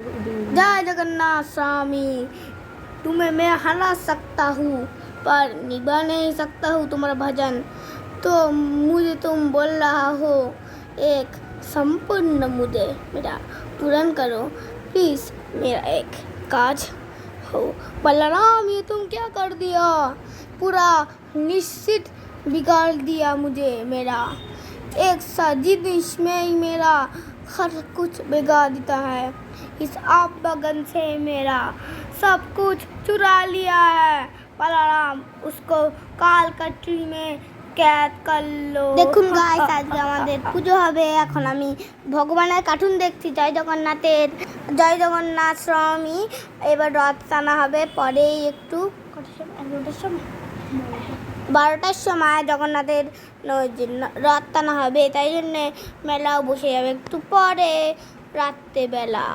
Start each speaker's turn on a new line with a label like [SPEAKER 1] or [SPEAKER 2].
[SPEAKER 1] जय जगन्नाथ स्वामी तुम्हें मैं हरा सकता हूँ, पर निभा नहीं सकता हूँ तुम्हारा भजन। तो मुझे तुम बोल रहा हो, एक संपूर्ण मुझे मेरा पूर्ण करो। प्लीज़, मेरा एक काज हो। बलराम, ये तुम क्या कर दिया? पूरा निश्चित बिगाड़ दिया मुझे मेरा। एक साजिद इसमें ही मेरा हर कुछ बिगाड़ देता है इस आप बगन से मेरा सब कुछ चुरा लिया है बलराम उसको काल कटरी में ক্যাদ করলো দেখুন গাইস আজকে আমাদের পুজো হবে এখন আমি ভগবানের কার্টুন দেখছি জয় জগন্নাথের জয় জগন্নাথ স্বামী এবার রথ টানা হবে পরেই একটু কটার সময় এগারোটার সময় বারোটার সময় জগন্নাথের রথ টানা হবে তাই জন্যে মেলাও বসে যাবে। একটু পরে রাত্রেবেলা।